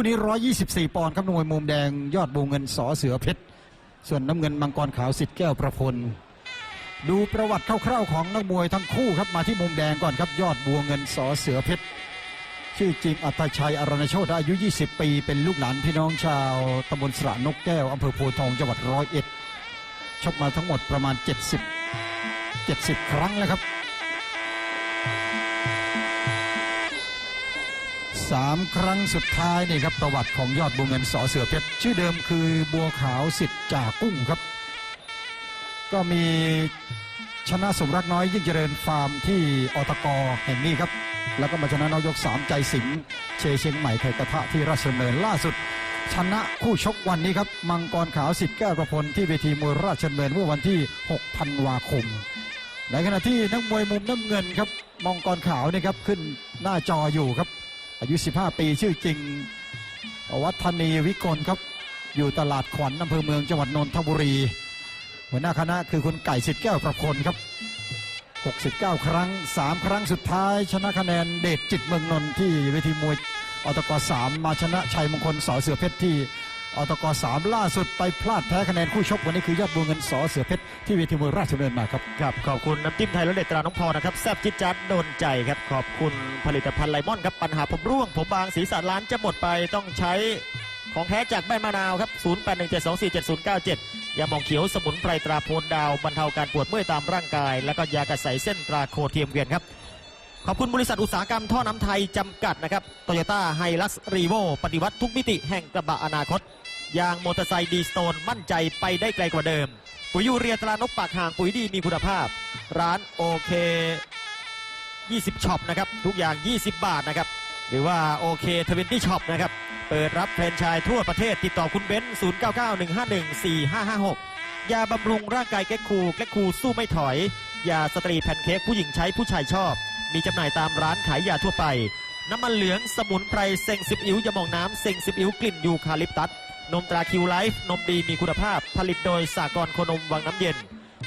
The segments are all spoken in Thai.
คู่นี้ 124 ปอนด์ครับมวยมุมแดงยอดบูเงินสอเสือเพชร ส่วนน้ำเงินมังกรขาวสิทธิ์แก้วประพล ดูประวัติคร่าวๆของนักมวยทั้งคู่ครับมาที่มุมแดงก่อนครับยอดบัวเงินสอเสือเพชรชื่อจริงอัตชัยอรณโชตอายุ 20 ปี เป็นลูกหลานพี่น้องชาวตำบลสระนกแก้วอำเภอโพทองจังหวัดร้อยเอ็ดชกมาทั้งหมดประมาณ 70 70 ครั้งแล้วครับ สามครั้งสุดท้ายนี่ครับประวัติของยอดบัวเงินสอเสือเพชรชื่อเดิมคือบัวขาวสิทธิ์จ่ากุ้งครับ ก็มีชนะสมรักน้อยยิ่งเจริญฟาร์มที่อตกแห่งนี้ครับ แล้วก็มาชนะนายกสามใจสิงเชเชียงใหม่ไทยกระทะที่ราชดำเนินล่าสุด ชนะคู่ชกวันนี้ครับมังกรขาวสิทธิ์แก้วประพลที่เวทีมวยราชดำเนินเมื่อวันที่6ธันวาคม ในขณะที่นักมวยมุมน้ำเงินครับมังกรขาวนี่ครับขึ้นหน้าจออยู่ครับ อายุ 15 ปีชื่อจริง วัฒนีวิกลครับ อยู่ตลาดขวัญอำเภอเมืองจังหวัดนนทบุรี หัวหน้าคณะคือคุณไก่สิทธิ์แก้วประคนครับ 69 ครั้ง 3 ครั้งสุดท้าย ชนะคะแนนเดชจิตเมืองนนท์ที่เวทีมวยอตก3มาชนะชัยมงคลสอเสือเพชรที่ อตก3ล่าสุดไปพลาดแพ้คะแนนคู่ชกวันนี้คือยอดบัวเงินสอเสือเพชรที่เวทีมวยราชดำเนินมาครับครับขอบคุณน้ำจิ้มไทยรสเด็ดตราน้องพอนะครับแซ่บจิตจัดโดนใจครับขอบคุณผลิตภัณฑ์ไลมอนครับปัญหาผมร่วง ผมบางสีสันล้านจะหมดไปต้องใช้ของแท้จากแม่มะนาวครับ0817247097ยาหมองเขียวสมุนไพรตราโพนดาวบรรเทาการปวดเมื่อยตามร่างกาย แล้วก็ยากระใสเส้นตราโคเทียมเวียนครับขอบคุณบริษัทอุตสาหกรรมท่อน้ำไทยจำกัดนะครับโตโยต้าไฮลักซ์รีโวปฏิวัติทุกมิติแห่งกระบะอนาคต ยางมอเตอร์ไซค์ดีสโตนมั่นใจไปได้ไกลกว่าเดิม ปุ๋ยยูเรียตรานกปากห่างปุ๋ยดีมีคุณภาพ ร้านโอเค 20ช็อปนะครับ ทุกอย่าง 20 บาทนะครับ หรือว่าโอเคทเวนตี้ช็อปนะครับ เปิดรับแฟรนไชส์ทั่วประเทศติดต่อคุณเบนซ์0991514556 ยาบำรุงร่างกายแก๊กคูแก๊กคูสู้ไม่ถอย ยาสตรีแพนเค้กผู้หญิงใช้ผู้ชายชอบ มีจำหน่ายตามร้านขายยาทั่วไป น้ำมันเหลืองสมุนไพรเซ็งสิบอิ๋วยาหมองน้ำเซ็งสิบอิ๋วกลิ่นยูคาลิปตัส นมตราคิวไลฟ์นมดีมีคุณภาพ ผลิตโดยสากลโคนมวังน้ำเย็น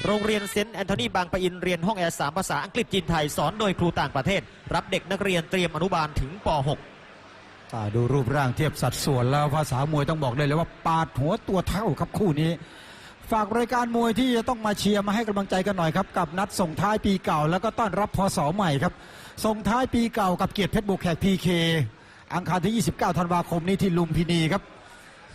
โรงเรียนเซนต์แอนโทนีบางปะอินเรียนห้องแอร์สามภาษาอังกฤษจีนไทย สอนโดยครูต่างประเทศ รับเด็กนักเรียนเตรียมอนุบาลถึงป .6 อ่าดูรูปร่างเทียบสัดส่วนแล้วภาษามวยต้องบอกได้เลยว่าปาดหัวตัวเท่าครับคู่นี้ ฝากรายการมวยที่จะต้องมาเชียร์มาให้กำลังใจกันหน่อยครับ กับนัดส่งท้ายปีเก่า แล้วก็ต้อนรับพศใหม่ครับ ส่งท้ายปีเก่ากับเกียรติเพชรบุกแขกพีเคอังคารที่ 29 ธันวาคมนี้ที่ลุมพินีครับ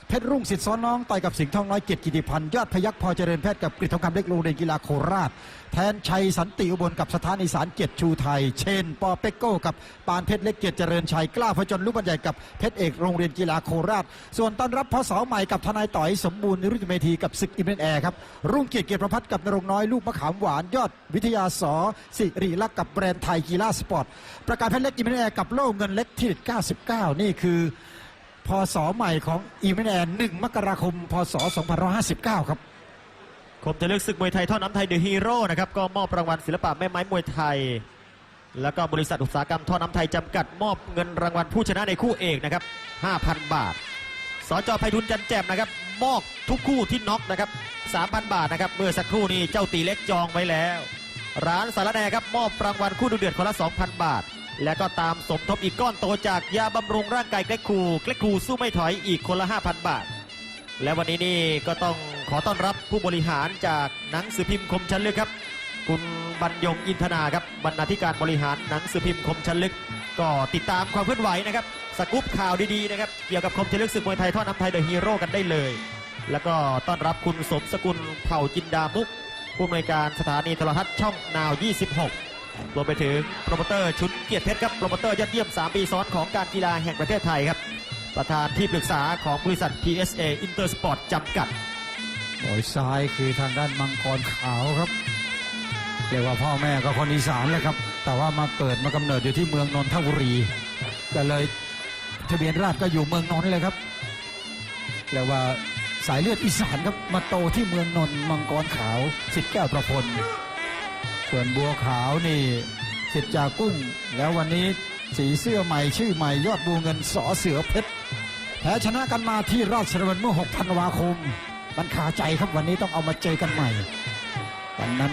เพชรรุ่งสิทธิ์ซ้อนน้องต่อยกับสิงห์ทองน้อยเกียรติกิติพันธ์ยอดพยักพอเจริญแพทย์กับกฤษทองคำเล็กโรงเรียนกีฬาโคราช แทนชัยสันติอุบลกับสถานอีสานเกียรติชูไทย เชนปอเป็กโก้กับปานเพชรเล็กเกียรติเจริญชัยกล้าพจนลูกบรรใหญ่กับเพชรเอกโรงเรียนกีฬาโคราช ส่วนต้อนรับพศใหม่กับทนายต่อยสมบูรณ์นิรุตเมธีกับศึกอิมเนแอร์ครับรุ่งเกียรติเกียรติประพัฒน์กับนรงน้อยลูกมะขามหวานยอดวิทยาสอสิริลักษ์กับแบรนด์ไทยกีฬาสปอร์ตประกาศเพชรเล็กอิมเนแอร์กับโล่เงินเล็กที่99 นี่คือ พศใหม่ของอีเมนแอน1มกราคม พศ 2559 ครับคมจะเลือกศึกมวยไทยท่อน้ำไทยเดอะฮีโร่นะครับก็มอบรางวัลศิลปะแม่ไม้มวยไทย แล้วก็บริษัทอุตสาหกรรมท่อน้ำไทยจำกัดมอบเงินรางวัลผู้ชนะในคู่เอกนะครับ 5,000 บาทสจไพฑุญจันแจ่มนะครับมอบทุกคู่ที่น็อกนะครับ 3,000 บาทนะครับเมื่อสักครู่นี้เจ้าตีเล็กจองไว้แล้ว ร้านสารแนครับมอบรางวัลคู่ดูเดือดคนละ 2,000 บาท แล้วก็ตามสมทบอีกก้อนโตจากยาบำรุงร่างกายแกลกคูแกลกคูสู้ไม่ถอยอีกคนละ 5,000 บาท และวันนี้นี่ก็ต้องขอต้อนรับผู้บริหารจากหนังสือพิมพ์คมชันลึกครับ คุณบรรยงอินทนาครับบรรณาธิการบริหารหนังสือพิมพ์คมชันลึก ก็ติดตามความเคลื่อนไหวนะครับสกู๊ปข่าวดีๆนะครับเกี่ยวกับคมชันลึกศึกมวยไทยทอดน้ำไทยเดอะฮีโร่กันได้เลย แล้วก็ต้อนรับคุณสมสกุลเผ่าจินดามุกผู้อำนวยการสถานีโทรทัศน์ช่องนาว 26 รวมไปถึงโปรโมเตอร์ชุนเกียรติเพชรครับโปรโมเตอร์ยอดเยี่ยม 3 ปีซ้อนของการกีฬาแห่งประเทศไทยครับ ประธานที่ปรึกษาของบริษัท PSA Intersport จำกัดโอยซ้ายคือทางด้านมังกรขาวครับเรียกว่าพ่อแม่ก็คนอีสานเลยครับ แต่ว่ามาเกิดมากำเนิดอยู่ที่เมืองนนทบุรีก็เลยทะเบียนราษฎร์ก็อยู่เมืองนนท์เลยครับเรียกว่าสายเลือดอีสานครับมาโตที่เมืองนนท์มังกรขาวสิทธิ์แก้วประพล ส่วนบัวขาวนี่สิทธิ์จากกุ้ง แล้ววันนี้สีเสื้อใหม่ชื่อใหม่ยอดบัวเงินสอเสือเพชรแพ้ชนะกันมาที่ราชดำเนินเมื่อ6ธันวาคมมันขาใจครับวันนี้ต้องเอามาเจอกันใหม่วันนั้น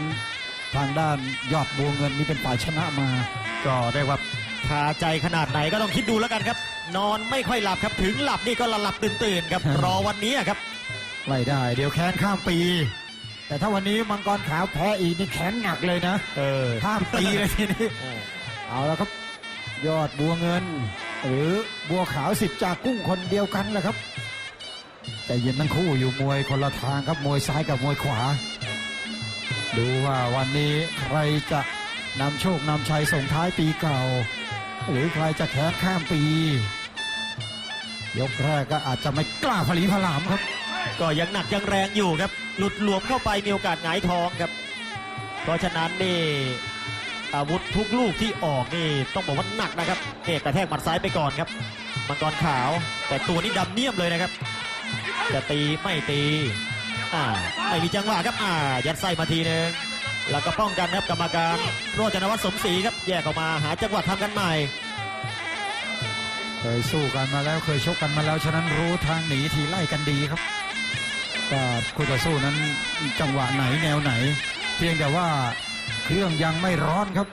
ทางด้านยอดบัวเงินนี่เป็นฝ่ายชนะมา ก็เรียกว่าคาใจขนาดไหนก็ต้องคิดดูแล้วกันครับ นอนไม่ค่อยหลับครับถึงหลับนี่ก็หลับๆตื่นๆครับรอวันนี้ครับไม่ได้ เดี๋ยวแค้นข้ามปี แต่ถ้าวันนี้มังกรขาวแพ้อีกนี่แค้นหนักเลยนะเออข้ามปีเลยทีนี้เออเอาแล้วครับ ยอดบัวเงิน หรือบัวขาวสิทธิ์จากกุ้งคนเดียวกันแหละครับ แต่เย็นทั้งคู่อยู่มวยคนละทางครับมวยซ้ายกับมวยขวา ดูว่าวันนี้ใครจะนำโชคนำชัยส่งท้ายปีเก่า หรือใครจะแค้นข้ามปี ยกแรกก็อาจจะไม่กล้าผลีผลามครับ ก็ยังหนักยังแรงอยู่ครับ หลุดหลวมเข้าไปมีโอกาสหงายท้องครับ เพราะฉะนั้นนี่อาวุธทุกลูกที่ออกนี่ต้องบอกว่าหนักนะครับเอกกระแทกหมัดซ้ายไปก่อนครับมังกรขาว แต่ตัวนี้ดำเนียมเลยนะครับ จะตีไม่ตีอ่าไม่มีจังหวะครับอ่ายัดไส้มาทีนึงแล้วก็ป้องกันครับกรรมการโรจนวัฒน์สมศรีครับแยกออกมาหาจังหวะทำกันใหม่ เคยสู้กันมาแล้วเคยชกกันมาแล้วฉะนั้นรู้ทางหนีทีไล่กันดีครับก็คู่ต่อสู้นั้นจังหวะไหนแนวไหน เพียงแต่ว่าเครื่องยังไม่ร้อนครับ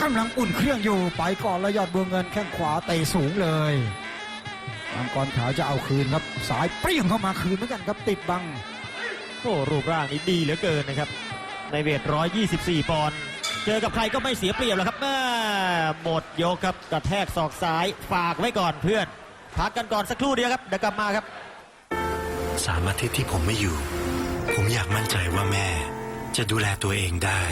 กำลังอุ่นเครื่องอยู่ไปก่อนแล้วยอดบัวเงินแข้งขวาเตะสูงเลยมังกรขาวจะเอาคืนครับ สายเปรี้ยงเข้ามาคืนเหมือนกันครับติดบังโอ้รูปร่างนี้ดีเหลือเกินนะครับ ในเวท 124 ปอนด์ เจอกับใครก็ไม่เสียเปรียบแล้วครับแม่หมดยกครับกระแทกศอกซ้ายฝากไว้ก่อนเพื่อน พักกันก่อนสักครู่เดียวครับเดี๋ยวกลับมาครับสามอาทิตย์ที่ผมไม่อยู่ ผมอยากมั่นใจว่าแม่ จะดูแลตัวเองได้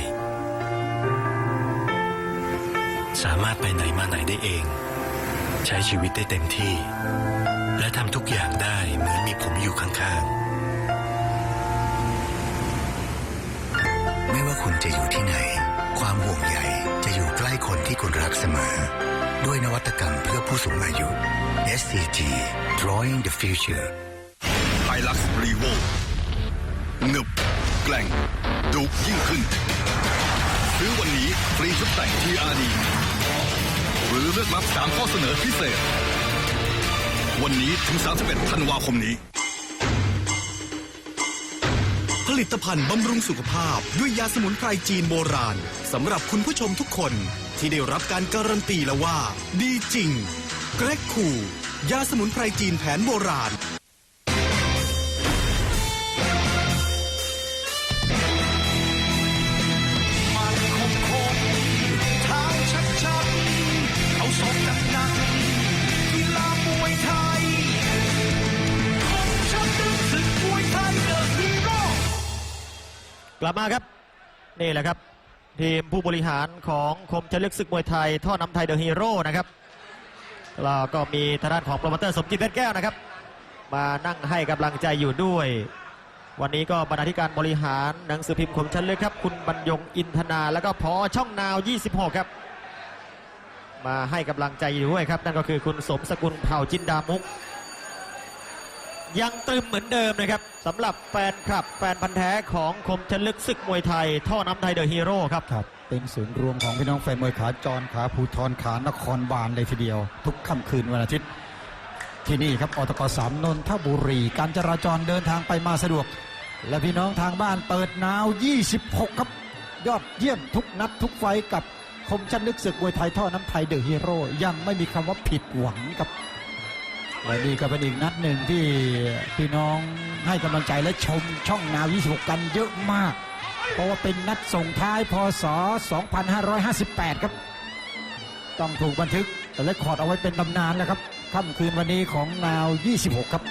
สามารถไปไหนมาไหนได้เอง ใช้ชีวิตได้เต็มที่ และทำทุกอย่างได้เหมือนมีผมอยู่ข้างๆ ไม่ว่าคุณจะอยู่ที่ไหน ความห่วงใยจะอยู่ใกล้คนที่คุณรักเสมอ ด้วยนวัตกรรมเพื่อผู้สูงอายุ SCG Drawing the Future ไฮลักซ์รีโวหนึบแกล่งดุยิ่งขึ้น ซื้อวันนี้ฟรีชุดแต่ง TRD หรือเลือกรับ 3 ข้อเสนอพิเศษ วันนี้ถึง 31 ธันวาคมนี้ ลิตภัณฑ์บำรุงสุขภาพด้วยยาสมุนไพรจีนโบราณสำหรับคุณผู้ชมทุกคนที่ได้รับการการันตีแล้วว่า ดีจริง เกรกคูยาสมุนไพรจีนแผนโบราณ กลับมาครับ นี่แหละครับ ทีมผู้บริหารของคมชลึกศึกมวยไทย ท่อนำไทยเดอะฮีโร่นะครับแล้วก็มีทางด้านของโปรโมเตอร์สมจิตเพชรแก้วนะครับ มานั่งให้กำลังใจอยู่ด้วย วันนี้ก็บรรณาธิการบริหารหนังสือพิมพ์คมชันลึกครับ คุณบรรยงอินทนา แล้วก็พอช่องนาว 26 ครับ มาให้กำลังใจอยู่ด้วยครับ นั่นก็คือคุณสมสกุลเผ่าจินดามุก ยังตรึมเหมือนเดิมนะครับสำหรับแฟนคลับ แฟนพันธ์แท้ของคมชนลึกศึกมวยไทย ท่อน้ำไทยเดอะฮีโร่ครับ ครับ เป็นศูนย์รวมของพี่น้องแฟนมวยขาจรขาภูทรขานครบาลเลยทีเดียว ทุกค่ำคืนวันอาทิตย์ ที่นี่ครับอตกสามนนทบุรี การจราจรเดินทางไปมาสะดวก และพี่น้องทางบ้านเปิดนาว 26 ครับ ยอดเยี่ยมทุกนัดทุกไฟกับคมชันลึกศึกมวยไทยท่อน้ำไทยเดอะฮีโร่ยังไม่มีคำว่าผิดหวังครับ และนี่ก็เป็นอีกนัดหนึ่งที่พี่น้องให้กำลังใจและชมช่องนาว26กันเยอะมาก เพราะว่าเป็นนัดส่งท้ายพศ 2558 ครับ ต้องถูกบันทึกและคอร์ดเอาไว้เป็นตำนานแล้วครับค่ำคืนวันนี้ของนาว 26 ครับ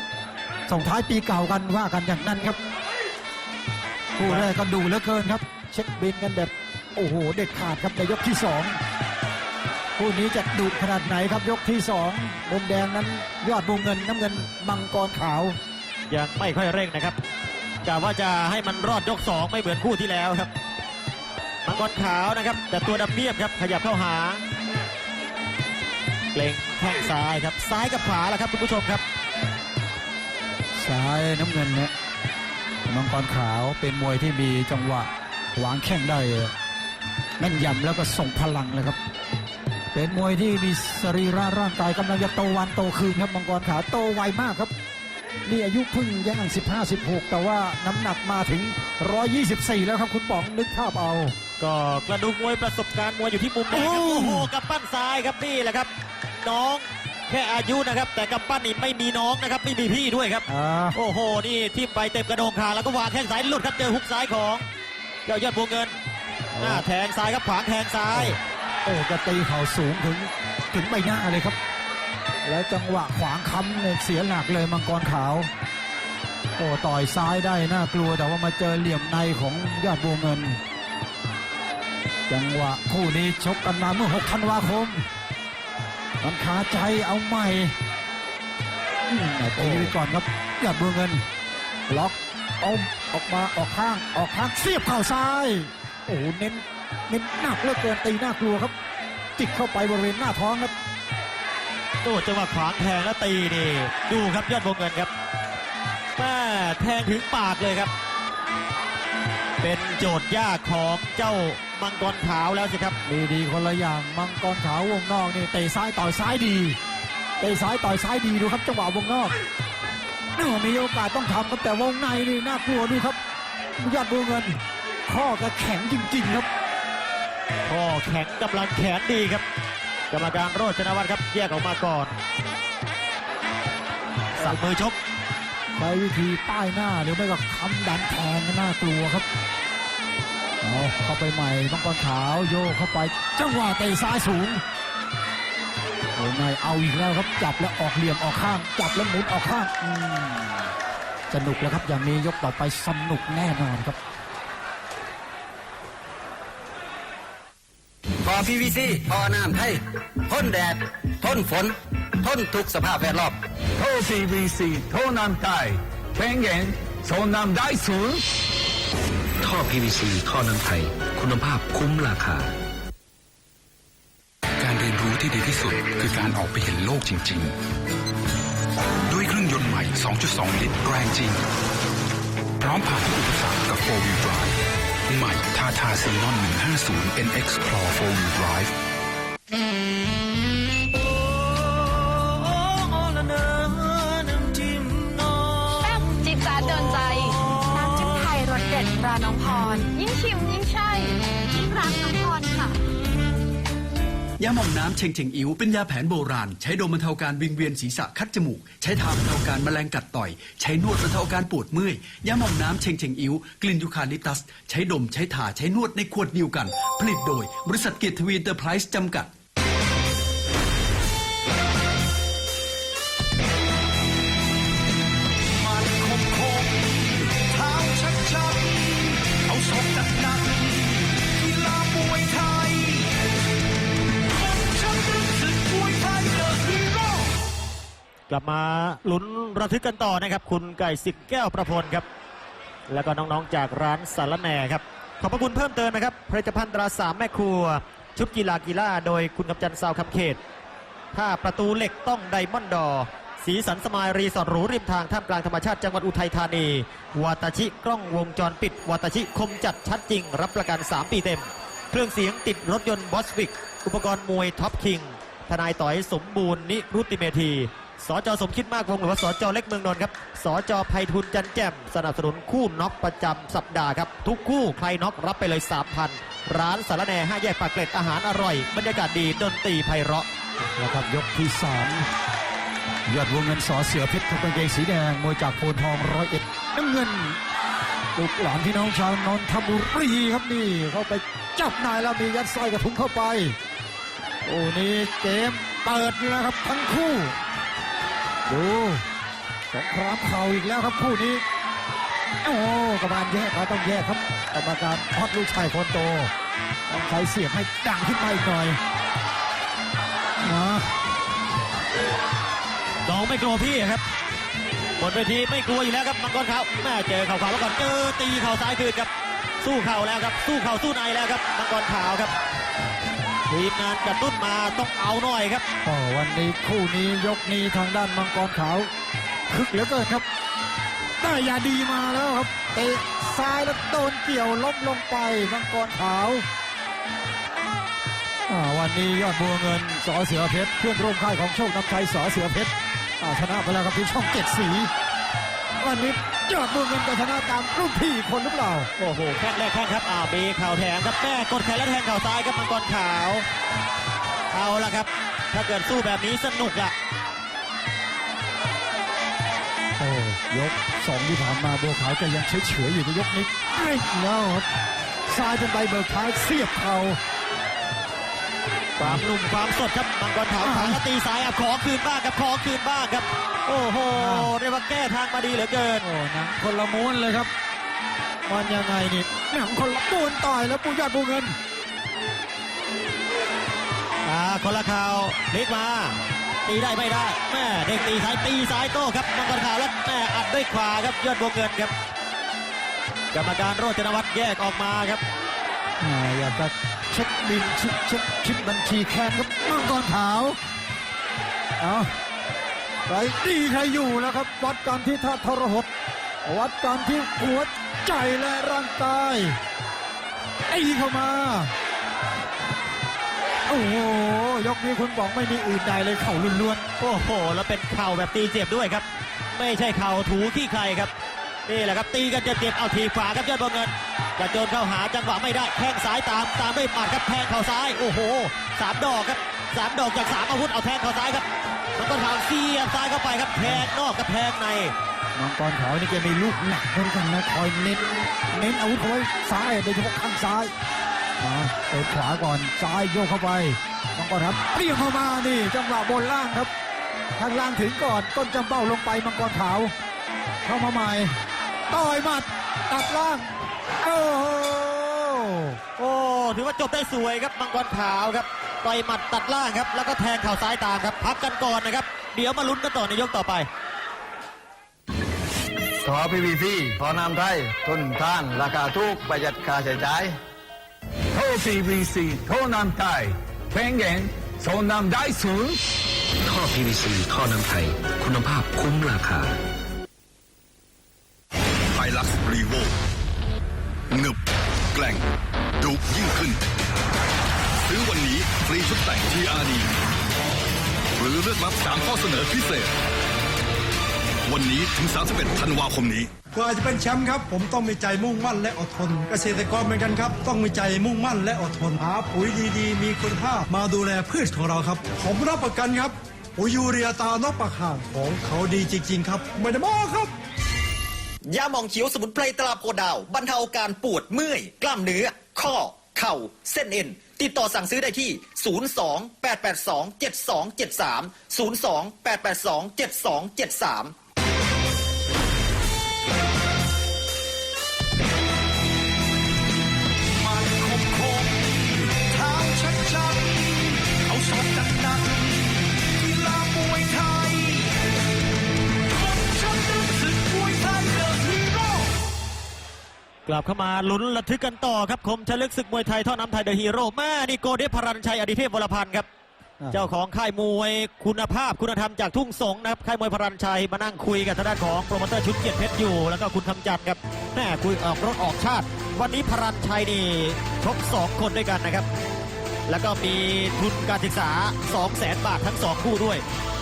ส่งท้ายปีเก่ากันว่ากันอย่างนั้นครับคู่แรกก็ดูเหลือเกินครับ เช็คบินกันแบบ โอ้โห เด็ดขาดครับในยกที่สอง คู่นี้จะดุขนาดไหนครับยกที่สองมุมแดงนั้นยอดบูเงินน้ำเงินมังกรขาวยังไม่ค่อยเร่งนะครับกะว่าจะให้มันรอดยกสองไม่เหมือนคู่ที่แล้วครับ มังกรขาวนะครับ แต่ตัวดำเนียบครับขยับเข้าหาเกรงแข้งซ้ายครับซ้ายกับขวาแล้วครับคุณผู้ชมครับซ้ายน้ำเงินเนี่ยมังกรขาวเป็นมวยที่มีจังหวะวางแข้งได้แม่นยำแล้วก็ส่งพลังเลยครับ เป็นมวยที่มีสรีระร่างกายกำลังจะโตวันโตคืนครับมังกรขาวโตไวมากครับนี่อายุเพิ่งย่าง15 16 แต่ว่าน้ำหนักมาถึง 124 แล้วครับคุณป๋องนึกภาพเอา ก็กระดูกมวยประสบการณ์มวยอยู่ที่มุมแดงครับโอ้โอ้โหกับปั้นซ้ายครับนี่แหละครับ น้องแค่อายุนะครับ แต่กับปั้นนี่ไม่มีน้องนะครับไม่มีพี่ด้วยครับอ่าโอ้โห นี่ทิ่มไปเต็มกระโดงคางแล้วก็วางแข้งซ้ายหลุดครับเจอฮุกซ้ายของเจ้ายอดบัวเงินหน้าแทงซ้ายครับขวางแทงซ้าย โอ้จะตีเข่าสูงถึงถึงใบหน้าเลยครับ แล้วจังหวะขวางค้ำเนี่ยเสียหลักเลยมังกรขาว โอ้ต่อยซ้ายได้น่ากลัวแต่ว่ามาเจอเหลี่ยมในของยอดบัวเงิน จังหวะคู่นี้ชกกันมาเมื่อ 6 ธันวาคมมันคาใจเอาใหม่ตีไปก่อนครับยอดบัวเงิน ล็อกอาออกมาออกข้างออกข้างเสียบเข่าซ้าย โอ้เน้น เน้นหนักเหลือเกินตีน่ากลัวครับ จิกเข้าไปบริเวณหน้าท้องครับโอ้จังหวะขวางแทงแล้วตีนี่ดูครับยอดบัวเงินครับแม่แทงถึงปากเลยครับ เป็นโจทย์ยากของเจ้ามังกรขาวแล้วสิครับดีดีคนละอย่างมังกรขาววงนอกนี่เตะซ้ายต่อยซ้ายดีเตะซ้ายต่อยซ้ายดีดูครับจังหวะวงนอกน่ามีโอกาสต้องทำครับแต่วงในนี่น่ากลัวดูครับยอดบัวเงินข้อกระแข็งจริง ๆ ครับ อแข็งกำลังแขนดีครับ กรรมการโรจนวัฒน์ครับแยกออกมาก่อน สับมือชกใช้วิธีป้ายหน้าหรือไม่ก็คำดันแทงก็น่ากลัวครับเอาเข้าไปใหม่มังกรขาวโยกเข้าไปจังหวะเตะซ้ายสูงโอ้ไงเอาอีกแล้วครับจับแล้วออกเหลี่ยมออกข้าง จับแล้วหมุนออกข้างอืมสนุกแล้วครับอย่างนี้ยกต่อไปสนุกแน่นอนครับ พอ PVC พอน้ำไทยทนแดด ทนฝน ทนทุกสภาพแวดล้อมท่อ PVC ท่อน้ำใต้แข็งแรงทนน้ำได้สูงท่อ PVC ท่อน้ำไทย คุณภาพคุ้มราคา การเรียนรู้ที่ดีที่สุดคือการออกไปเห็นโลกจริง ๆ ด้วยเครื่องยนต์ใหม่ 2.2 ลิตรแรงจริง พร้อมผ่านทุกอุปสรรคกับ 4-wheel drive ใหม่ทาทาซีนอน150 NX Pro 4-wheel drive ยาหม่องน้ำเชงเชงอิ๋วเป็นยาแผนโบราณ ใช้ดมบรรเทาการวิงเวียนศีรษะคัดจมูก ใช้ทาบรรเทาการแมลงกัดต่อย ใช้นวดบรรเทาการปวดเมื่อยยาหม่องน้ำเชงเชงอิ๋วกลิ่นยูคาลิปตัส ใช้ดมใช้ทาใช้นวดในขวดเดียวกัน ผลิตโดยบริษัทเกียรติวีเตอร์ไพรส์จำกัด กลับมาลุ้นระทึกกันต่อนะครับ คุณไก่สิกแก้วประพลครับ แล้วก็น้องๆจากร้านสารแหน่ครับ ขอบพระคุณเพิ่มเติมนะครับผลิตภัณฑ์ตราสามแม่ครัว ชุดกีฬากีฬาโดยคุณกำจันทร์ซาวคำเขตถ้าประตูเหล็กต้องไดมอนด์ดอสีสันสมายรีสอร์ทหรูริมทางท่ามกลางธรรมชาติจังหวัดอุทัยธานีวาตชิกล้องวงจรปิดวาตชิคมจัดชัดจริง รับประกัน 3 ปีเต็ม เครื่องเสียงติดรถยนต์บอสวิก อุปกรณ์มวยท็อปคิง ทนายต่อยสมบูรณ์นิรุตติเมธี สจสมคิดมากวงหรือว่าสจเล็กเมืองนนท์ครับสจไพฑุญจันแจ่มสนับสนุนคู่น็อกประจำสัปดาห์ครับทุกคู่ใครน็อกรับไปเลย3,000ร้านสารแหน่ห้าแยกปากเกร็ดอาหารอร่อย บรรยากาศดีดนตรีไพเราะแล้วครับยกที่สามยอดวงเงินสอเสือเพชรกางเกงสีแดงมวยจากโพนทองร้อยเอ็ดน้ำเงินลูกหลานพี่น้องชาวนนทบุรีครับนี่เข้าไปจับนายแล้วมียัดไส้กระทุ้งเข้าไปโอ้นี่เกมเปิดแล้วครับทั้งคู่ ดูสงครามเข่าอีกแล้วครับคู่นี้ โอ้กรรมการแยกเขาต้องแยกครับกรรมการพอดลูกชายคนโตต้องใช้เสียงให้ดังขึ้นมาอีกหน่อยมาน้องไม่กลัวพี่ครับบนเวทีไม่กลัวอยู่แล้วครับมังกรขาวแม่เจอเข่าขวาแล้วก่อนเจอตีเข่าซ้ายคืนครับ สู้เข่าแล้วครับ สู้เข่าสู้ในแล้วครับมังกรขาวครับ ทีมงานกระตุ้นมาต้องเอาหน่อยครับก็วันนี้คู่นี้ยกนี้ทางด้านมังกรขาวคึกเหลือเกินครับ ได้ยาดีมาแล้วครับเตะซ้ายแล้วโดนเกี่ยวล้มลงไปมังกรขาวอ่าวันนี้ยอดบัวเงินสอเสือเพชรเพื่อนร่วมค่ายของโชคน้ำชัยสอเสือเพชรอ่าชนะไปแล้วครับที่ช่องเจ็ดสีวันนี้ ยอดบุญเงินจะชนะตามรุ่นพี่อีกคนหรือเปล่า โอ้โหแข้งแรกแข้งครับอ่าเบเข่าแถมครับแม่กดแขนแล้วแทงเข่าซ้ายครับมังกรขาวเอาละครับ ถ้าเกิดสู้แบบนี้สนุกอะโอ้ยกสองที่ผ่านมาบัวขาวก็ยังเฉยๆอยู่ในยกนี้ไม่แล้วครับซ้ายเป็นใบเบิกท้ายเสียบเข่า ความหนุ่มความสดครับมังกรขาวขวางแล้วตีซ้ายอะขอคืนบ้างครับขอคืนบ้างครับ โอ้โหเรียกว่าแก้ทางมาดีเหลือเกินโอ้หนังคนละม้วนเลยครับมันยังไงนี่หนังคนละม้วนต่อยแล้วปูยอดบุญเงินอ่าคนละข่าวพลิกมาตีได้ไม่ได้แม่เด็กตีซ้ายตีซ้ายโต้ครับมังกรขาวแล้วแม่อัดด้วยขวาครับยอดบวงเงินครับกรรมการโรจนวัฒน์แยกออกมาครับ อ่าอยากจะเช็คบินเช็คเช็คคิดบัญชีแค้นครับมังกรขาวเอาใครดีใครอยู่แล้วครับ วัดกันที่ท่าทรหดวัดกันที่หัวใจและร่างกายตีเข้ามาโอ้โหยกนี้คุณบอกไม่มีอื่นใดเลยเข่าล้วนโอ้โห แล้วเป็นเข่าแบบตีเจ็บด้วยครับ ไม่ใช่เข่าถูขี้ใครครับนี่แหละครับตีกันจะเจ็บเอาทีขวาครับยอดบวงเงิน กระโจนเข้าหาจังหวะไม่ได้แข้งซ้ายตามตามด้วยหมัดครับแทงเข่าซ้ายโอ้โหสามดอกครับสามดอกจากสามอาวุธเอาแทงเข่าซ้ายครับมังกรขาวเสียบซ้ายเข้าไปครับแทงนอกกับแทงในมังกรขาวนี่แกมีลูกหนักเหมือนกันนะคอยเน้นเน้นอาวุธเขาไว้ซ้ายโดยเฉพาะข้างซ้ายมาเปิดขวาก่อนซ้ายโยกเข้าไปมังกรครับเปรี้ยงเข้ามานี่จังหวะบนล่างครับข้างล่างถึงก่อนต้นจำเบ้าลงไปมังกรขาวเข้ามาใหม่ต่อยหมัดตัดล่าง โอ้โหโอ้ถือว่าจบได้สวยครับมังกรขาวครับต่อยหมัดตัดล่างครับ แล้วก็แทงเข่าซ้ายตามครับ พักกันก่อนนะครับ เดี๋ยวมาลุ้นกันต่อในยกต่อไปขอพีวีซีขอนำไทยต้นทาน ราคาถูกประหยัดค่าใช้จ่ายท่อ PVC ท่อน้ำไทยแข็งแรงทนน้ำได้สูงท่อ PVC ท่อน้ำไทย คุณภาพคุ้มราคาไฮลักซ์รีโว หนึบ แกล่งดุยิ่งขึ้น ซื้อวันนี้ฟรีชุดแต่ง TRD หรือเลือกรับ 3 ข้อเสนอพิเศษ วันนี้ถึง 31 ธันวาคมนี้ กว่าจะเป็นแชมป์ครับ ผมต้องมีใจมุ่งมั่นและอดทน เกษตรกรเหมือนกันครับ ต้องมีใจมุ่งมั่นและอดทนหาปุ๋ยดีๆ มีคุณภาพมาดูแลพืชของเราครับ ผมรับประกันครับปุ๋ยยูเรียตานกปะข่างของเขาดีจริง ๆ ครับ ไม่ได้บอกครับ ยาหมองเขียวสมุนไพรตราโพดาว บรรเทาการปวดเมื่อย กล้ามเนื้อ ข้อ เข่า เส้นเอ็น ติดต่อสั่งซื้อได้ที่ 028827273 028827273 กลับเข้ามาลุ้นระทึกกันต่อครับคมชลึกศึกมวยไทยท่อน้ำไทยเดอะฮีโร่แม่นี่โกเดฟพรันชัยอดิเทพวรพันธ์ครับอ่าเจ้าของค่ายมวยคุณภาพคุณธรรมจากทุ่งสงนะครับค่ายมวยพรันชัยมานั่งคุยกับทางด้านของโปรโมเตอร์ชุดเกียรติเพชรอยู่ แล้วก็คุณคำจันทร์ครับแม่คุยออกรถออกชาติ วันนี้พรันชัยนี่ชกสองคนด้วยกันนะครับ แล้วก็มีทุนการศึกษา 2 0 0แสนบาททั้ง 2 คู่ด้วย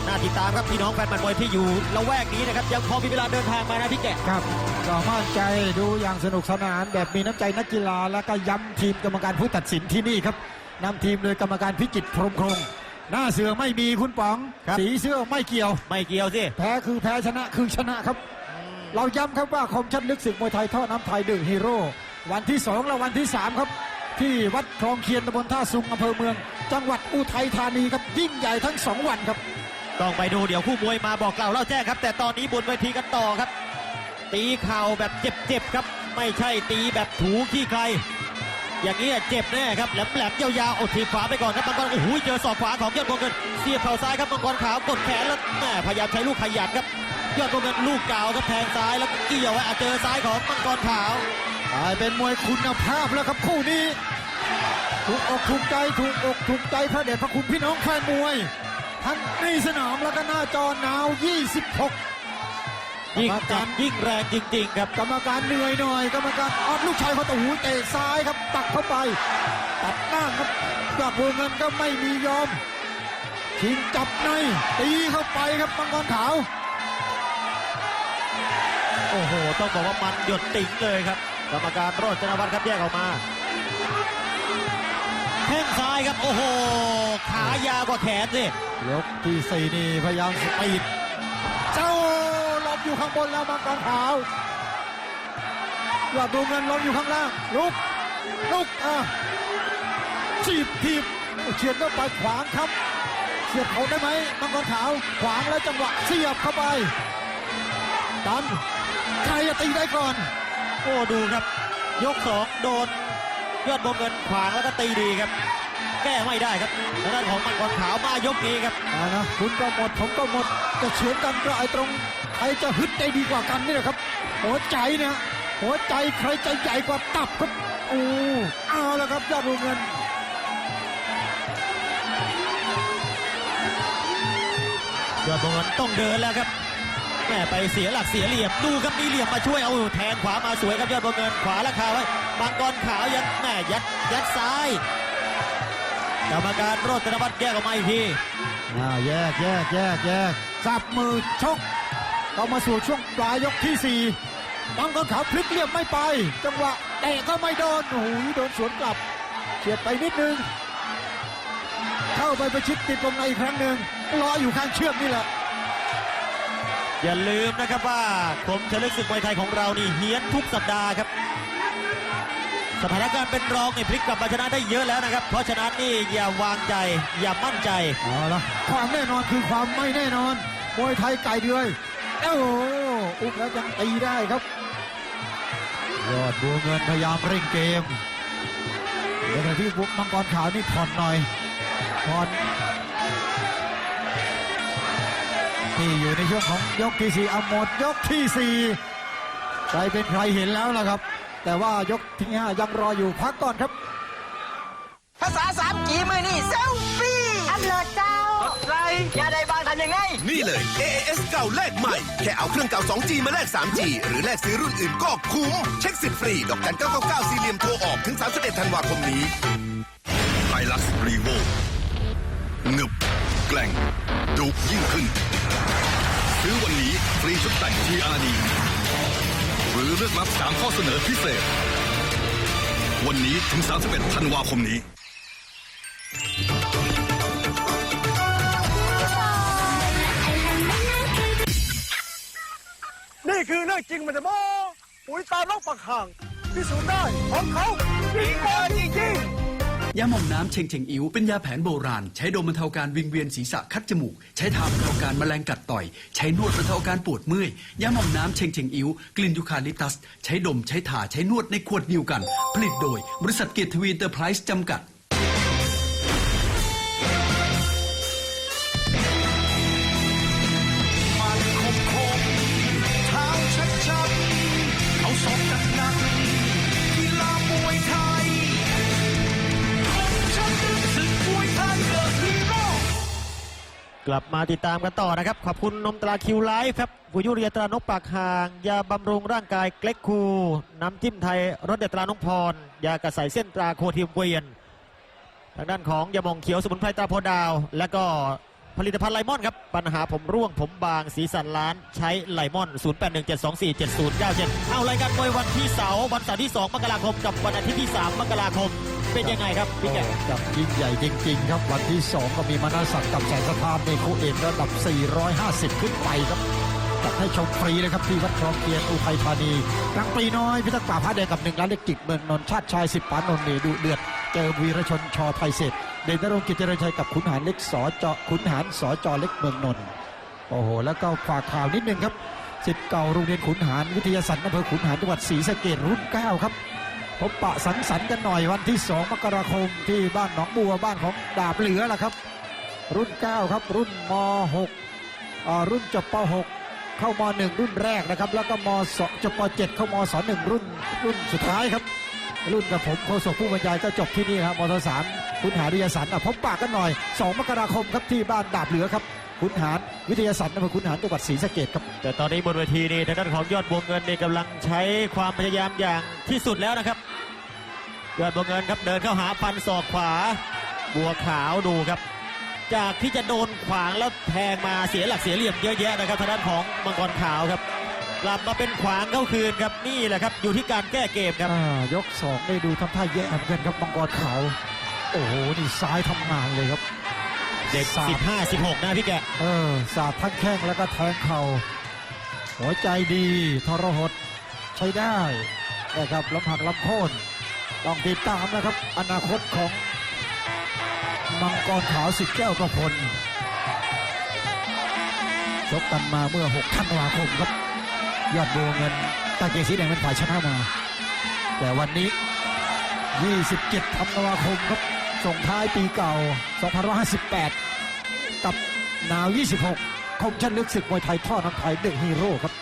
น่าติดตามครับพี่น้องแฟนมันมวยที่อยู่ละแวกนี้นะครับยังพอมีเวลาเดินทางมานะพี่แกะครับก็มั่นใจดูอย่างสนุกสนาน แบบมีน้ำใจนักกีฬา แล้วก็ย้ำทีมกรรมการผู้ตัดสินที่นี่ครับนำทีมโดยกรรมการพิจิตรพรหมคงหน้าเสือไม่มีคุณป๋องครับสีเสื้อไม่เกี่ยว ไม่เกี่ยวสิแพ้คือแพ้ชนะคือชนะครับ เราย้ำครับว่าคมชัดลึกศึกมวยไทยท่อน้ำไทยดึงฮีโร่วันที่2และวันที่ 3 ครับ ที่วัดคลองเคียนตำบลท่าซุงอำเภอเมือง จังหวัดอุทัยธานีครับยิ่งใหญ่ทั้ง2วันครับ ต้องไปดูเดี๋ยวคู่มวยมาบอกกล่าวเล่าแจ้งครับ แต่ตอนนี้บนเวทีกันต่อครับ ตีเข่าแบบเจ็บๆครับ ไม่ใช่ตีแบบถูขี้ใคร อย่างนี้เจ็บแน่ครับแหลมๆยาวๆเอาทีขวาไปก่อนครับมังกรโอ้โหเจอศอกขวาของยอดบวงเงินเสียบเข่าซ้ายครับมังกรขาวกดแขนแล้วแม่พยายามใช้ลูกขยันครับยอดบวงเงินลูกเก่าครับแทงซ้ายแล้วก็เกี่ยวไว้อะเจอซ้ายของมังกรขาว กลายเป็นมวยคุณภาพแล้วครับคู่นี้ ถูกอกถูกใจถูกอกถูกใจพระเดชพระคุณพี่น้องแฟนมวย ทั้งในสนามแล้วก็หน้าจอหนาว 26ยิ่งกรรมจักาดรยิ่งแรงจริง ๆ ครับกรรมการเหนื่อยหน่อย กรรมการออดลูกชายเขาตะหูเตะซ้ายครับตักเข้าไปตัดหน้าครับยอดบัวเงินก็ไม่มียอมชิงจับในตีเข้าไปครับมังกรขาวโโอ้โห ต้องบอกว่ามันหยดติ๋งเลยครับ กรรมการโรจนวัฒน์ครับแยกออกมาแข้งซ้ายครับโอ้โห ขายาวกว่าแขนสิยกที่สี่นี่พยายามสปีดเจ้าหลบอยู่ข้างบนแล้วมังกรขาวยอดดูเงินล้มอยู่ข้างล่างลุกลุกอะจีบทีบเฉียดเข้าไปขวางครับ เสียบเขาได้ไหมมังกรขาวขวางแล้วจังหวะเสียบเข้าไปตันใครจะตีได้ก่อน โอ้ดูครับ ยกสองโดนยอดบวงเงินขวางแล้วก็ตีดีครับ แก้ไม่ได้ครับทางด้านของมังกรขาวมายกนี้ครับเอานะคุณก็หมดผมก็หมดจะเฉือนกันก็ไอ้ตรงใครจะฮึดได้ดีกว่ากันนี่แหละครับ หัวใจนะหัวใจใครจะใหญ่กว่าตับครับโอ้เอาแล้วครับยอดดวงเงินยอดบวงเงินต้องเดินแล้วครับ แม่ไปเสียหลักเสียเหลี่ยมดูครับมีเหลี่ยมมาช่วยเอาแทงขวามาสวยครับยอดบวงเงินขวาแล้วคาไว้มังกรขาวยัดแม่ยัดยัดซ้ายกรรมการโรจนวัฒน์แยกออกมาอีกทีอ่าแยกแยกแยกแยกสับมือชกเข้ามาสู่ช่วงปลายยกที่สี่บังกรขาวพลิกเหลี่ยมไม่ไป จังหวะเตะก็ไม่โดนโอ้โหโดนสวนกลับเฉียดไปนิดนึง เข้าไปประชิดติดวงในอีกครั้งหนึ่งรออยู่ข้างเชือกนี่แหละ อย่าลืมนะครับว่าผมจะเลือกศึกมวยไทยของเรานี่เฮี้ยนทุกสัปดาห์ครับ สถานการณ์เป็นรองนี่พลิกกลับมาชนะได้เยอะแล้วนะครับ เพราะฉะนั้นนี่อย่าวางใจอย่ามั่นใจเอาละความแน่นอนคือความไม่แน่นอนมวยไทยไก่เดือยโอ้โหอุ้มแล้วยังตีได้ครับยอดบัวเงินพยายามเร่งเกมในขณะที่บุกมังกรขาวนี่ผ่อนหน่อยผ่อน ที่อยู่ในช่วงของยกที่สี่เอาหมดยกที่สี่ใครเป็นใครเห็นแล้วล่ะครับ แต่ว่ายกที่ห้ายังรออยู่พักก่อนครับ ภาษาสามกีมือนี่เซลฟี่อัพโหลดเจ้าไรอย่าได้บางทันยังไง นี่เลย AAS เก่าแลกใหม่ แค่เอาเครื่องเก่า 2G มาแลก 3G หรือแลกซื้อรุ่นอื่นก็คุ้ม เช็คสิทธิ์ฟรี ดอกจัน999สี่เหลี่ยมโทรออกถึง 31 ธันวาคมนี้ไฮลักซ์รีโวหนึบแกล่งดุยิ่งขึ้น ซื้อวันนี้ฟรีชุดแต่ง TRD หรือเลือกรับ 3 ข้อเสนอพิเศษ วันนี้ถึง 31 ธันวาคมนี้ นี่คือเรื่องจริงมันจะโมปุ๋ยตาลกปากห่างพิสูจน์ได้ของเขาดีกว่าจริง ยาหม่องน้ำเชงเชงอิ๋วเป็นยาแผนโบราณ ใช้ดมบรรเทาการวิงเวียนศีรษะคัดจมูก ใช้ทาบรรเทาการแมลงกัดต่อย ใช้นวดบรรเทาการปวดเมื่อยยาหม่องน้ำเชงเชงอิ๋วกลิ่นยูคาลิปตัส ใช้ดมใช้ทาใช้นวดในขวดเดียวกัน ผลิตโดยบริษัทเกียรติวีเตอร์ไพรส์จำกัด กลับมาติดตามกันต่อนะครับ ขอบคุณนมตราคิวไลฟ์ครับปุยุเรียตรานกปากห่าง ยาบำรุงร่างกายเกล็กคู น้ำจิ้มไทยรสเด็ดตรานงพร ยากระใสเส้นตราโคทีมเวียน ทางด้านของยามองเขียวสมุนไพรตราโพดาว และก็ ผลิตภัณฑ์ไลมอนครับ ปัญหาผมร่วงผมบางสีสันล้านใช้ไลมอน 0817247097 เอารายการมวยวันที่เสาร์วันเสาร์ที่ 2 มกราคมกับวันอาทิตย์ที่ 3 มกราคม เป็นยังไงครับพี่แกกับยิ่งใหญ่จริง ๆ ครับ วันที่ 2 ก็มีมานาศักกับแสงสถานในคู่เอกระดับ 450 ขึ้นไปครับจัดให้ชมฟรีเลยครับที่วัดคลองเคียนอุทัยธานีกลางปีน้อยพิทักษ์ป่าพระแดงกับหนึ่งล้านเล็กจิกเมืองนนท์ชาติชายสิบปานนท์เนดูเดือดเจอวีรชนชอไทยเศษ เดชนรงค์กิจเจริญชัยกับขุนหารเล็กสอจอขุนหารสอจอเล็กเมืองนนท์โอ้โหแล้วก็ฝากข่าวนิดนึงครับสิทธิ์เก่าโรงเรียนขุนหารวิทยาสันต์อำเภอขุนหารจังหวัดศรีสะเกษรุ่นเก้าครับพบปะสังสรรค์กันหน่อยวันที่ 2 มกราคมที่บ้านหนองบัวบ้านของดาบเหลือล่ะครับ รุ่น 9 ครับ รุ่นม6อ่ารุ่นจบป 6 เข้าม 1 รุ่นแรกนะครับ แล้วก็มสจบป 7 เข้ามส1รุ่นรุ่นสุดท้ายครับ รุ่นกับผมโฆษกผู้บรรยายก็จบที่นี่ครับมสาม คุณหาวิทยาสันต์อะพบปะกันหน่อย 2 มกราคมครับที่บ้านดาบเหลือครับคุณหารวิทยาสันต์อำเภอคุณหารจังหวัดศรีสะเกษครับ แต่ตอนนี้บนเวทีนี่ทางด้านของยอดบวงเงินนี่กำลังใช้ความพยายามอย่างที่สุดแล้วนะครับ ยอดบวงเงินครับเดินเข้าหาฟันศอกขวา บัวขาวดูครับ จากที่จะโดนขวางแล้วแทงมาเสียหลักเสียเหลี่ยมเยอะแยะนะครับทางด้านของมังกรขาวครับกลับมาเป็นขวางเข้าคืนครับนี่แหละครับอยู่ที่การแก้เกมครับอ่ายกสองได้ดูทำท่าแย่เหมือนกันครับมังกรขาว โอ้โหนี่ซ้ายทำงานเลยครับ เด็กสาด15 16 นะพี่แกะเออสาดทั้งแข้งแล้วก็แทงเข่าหัวใจดีทรหดใช้ได้นะครับลำหักลำโค่นต้องติดตามนะครับ อนาคตของมังกรขาวสิทธิ์แก้วประพลชกกันมาเมื่อ 6 ธันวาคมครับ ยอดบัวเงินตาเกสีแดงเป็นฝ่ายชนะมา แต่วันนี้ 27 ธันวาคมครับ ส่งท้ายปีเก่า 2558 กับหนาว 26 คมชันลึกศึกมวยไทยท่อน้ำไทยเดอะฮีโร่ครับ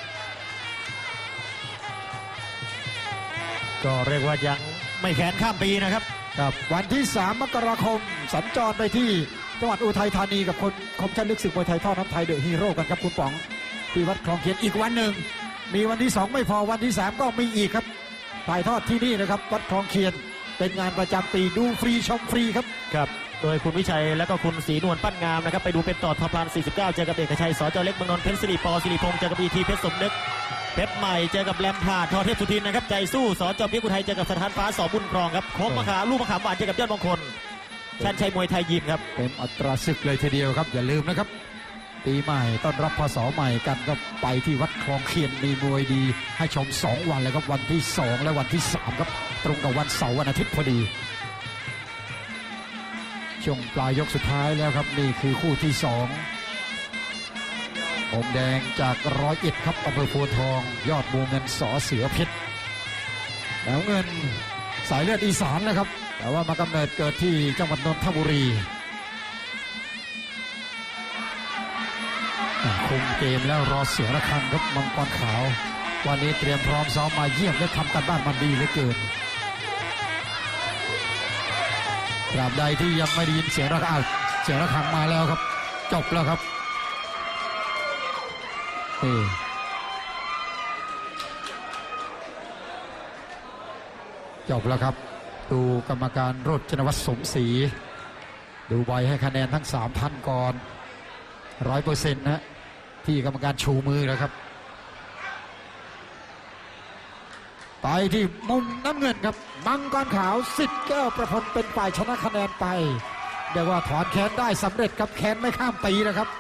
ก็เรียกว่ายังไม่แขนข้ามปีนะครับครับวันที่ 3 มกราคม สัญจรไปที่จังหวัดอุทัยธานีกับคนคมชันลึกศึกมวยไทยท่อน้ำไทยเดอะฮีโร่กันครับคุณป๋องที่วัดคลองเขียนอีกวันหนึ่ง มีวันที่ 2 ไม่พอวันที่ 3 ก็มีอีกครับถ่ายทอดที่นี่นะครับ วัดคลองเคียน เป็นงานประจำปีดูฟรีชมฟรีครับ ครับ โดยคุณวิชัยและก็คุณศรีนวลปั้นงามนะครับ ไปดูเป็นต่อทอพลาน 49 เจอกับเอกชัยสอจอเล็กเมืองนนท์เพชรสิริปอสิริพงษ์เจอกับอีทีเพชรสมนึกเพชรใหม่เจอกับแรมพาดทอเทพสุทินนะครับใจสู้สอจอมพิกุไทยเจอกับสถานฟ้าสอบุญครองครับโค้งมะขามลูกมะขามหวานเจอกับยอดมงคลชันชัยมวยไทยยิมครับ เป็นอัตราศึกเลยทีเดียวครับอย่าลืมนะครับ ปีใหม่ต้อนรับพศใหม่กันก็ไปที่วัดคลองเคียนมีมวยดี ให้ชม 2 วันเลยครับวันที่ 2 และวันที่ 3 ครับ ตรงกับวันเสาร์วันอาทิตย์พอดี ช่วงปลายยกสุดท้ายแล้วครับนี่คือคู่ที่2ผมแดงจากร้อยเอ็ดครับอำเภอโพทอง ยอดบูเงินสอเสือเพชรแล้วเงินสายเลือดอีสานนะครับ แต่ว่ามากำเนิดเกิดที่จังหวัดนนทบุรี เกมแล้วรอเสียงระฆังครับมังกรขาว วันนี้เตรียมพร้อมซ้อมมาเยี่ยมและทำกันบ้านมันดีเหลือเกินตราบใดที่ยังไม่ได้ยินเสียงระฆังเสียงระฆังมาแล้วครับ จบแล้วครับนี่จบแล้วครับ ดูกรรมการรถชนวัฒน์สมศรีดูใบให้คะแนนทั้งสามท่านก่อนร้อยเปอร์เซ็นต์นะ ที่กรรมการชูมือแล้วครับ ไปที่มุมน้ำเงินครับ มังกรขาวสิทธิ์แก้วประพลเป็นฝ่ายชนะคะแนนไปเรียกว่าถอนแค้นได้สำเร็จครับแค้นไม่ข้ามปีนะครับ